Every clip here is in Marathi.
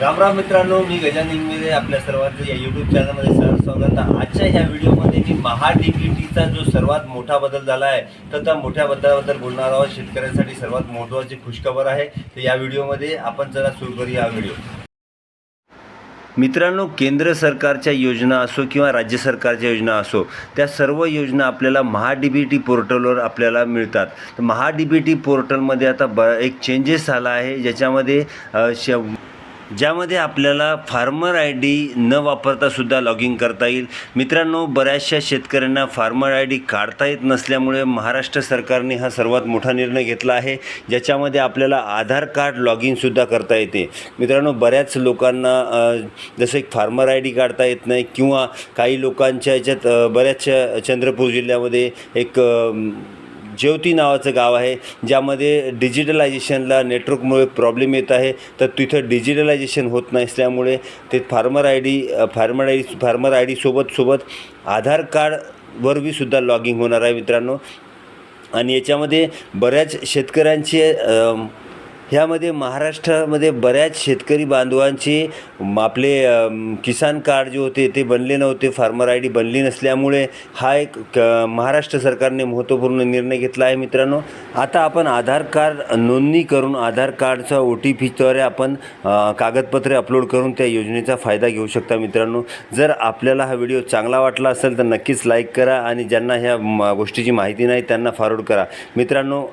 रामराम मित्रांनो मी गजान इंगमिरे आपल्या सर्वांचं या यूट्यूब चॅनलमध्ये सहर्ष स्वागत आजच्या ह्या व्हिडिओमध्ये मी महा जो सर्वात मोठा बदल झाला आहे तर त्या मोठ्या बदलाबद्दल बोलणार आहोत. शेतकऱ्यांसाठी सर्वात महत्त्वाची खुशखबर आहे. तर या व्हिडिओमध्ये आपण जरा सुरू करूया हा व्हिडिओ. मित्रांनो केंद्र सरकारच्या योजना असो किंवा राज्य सरकारच्या योजना असो त्या सर्व योजना आपल्याला महा डी बी टी पोर्टलवर आपल्याला मिळतात. तर महा डी बी टी पोर्टलमध्ये आता ब एक चेंजेस झाला आहे ज्याच्यामध्ये श ज्यामध्ये आपल्याला फार्मर आय डी न वापरतासुद्धा लॉग इन करता येईल. मित्रांनो बऱ्याचशा शेतकऱ्यांना फार्मर आय डी काढता येत नसल्यामुळे महाराष्ट्र सरकारने हा सर्वात मोठा निर्णय घेतला आहे ज्याच्यामध्ये आपल्याला आधार कार्ड लॉग इनसुद्धा करता येते. मित्रांनो बऱ्याच लोकांना जसं एक फार्मर आय डी काढता येत नाही किंवा काही लोकांच्या याच्यात बऱ्याचशा चंद्रपूर जिल्ह्यामध्ये एक जेवती ज्योती नावाचं गाव आहे ज्यामध्ये डिजिटलायझेशनला नेटवर्कमुळे प्रॉब्लेम येत आहे. तर तिथं डिजिटलायझेशन होत नसल्यामुळे ते farmer I D farmer I D farmer I डीसोबत सोबत आधार कार्डवर सुद्धा लॉगिंग होणार आहे मित्रांनो. आणि याच्यामध्ये बऱ्याच शेतकऱ्यांचे ह्यामध्ये महाराष्ट्रामध्ये बऱ्याच शेतकरी बांधवांचे आपले किसान कार्ड जे होते ते बनले नव्हते फार्मर आय डी बनली नसल्यामुळे हा एक क महाराष्ट्र सरकारने महत्त्वपूर्ण निर्णय घेतला आहे मित्रांनो. आता आपण आधार कार्ड नोंदणी करून आधार कार्डचा ओ टी पीद्वारे आपण कागदपत्रे अपलोड करून त्या योजनेचा फायदा घेऊ शकता मित्रांनो. जर आपल्याला हा व्हिडिओ चांगला वाटला असेल तर नक्कीच लाईक करा आणि ज्यांना ह्या गोष्टीची माहिती नाही त्यांना फॉरवर्ड करा. मित्रांनो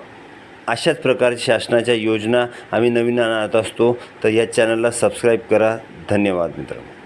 अशाच प्रकारच्या शासनाच्या योजना आम्ही नवीन आणत असतो. तर या चॅनलला सबस्क्राईब करा. धन्यवाद मित्रांनो.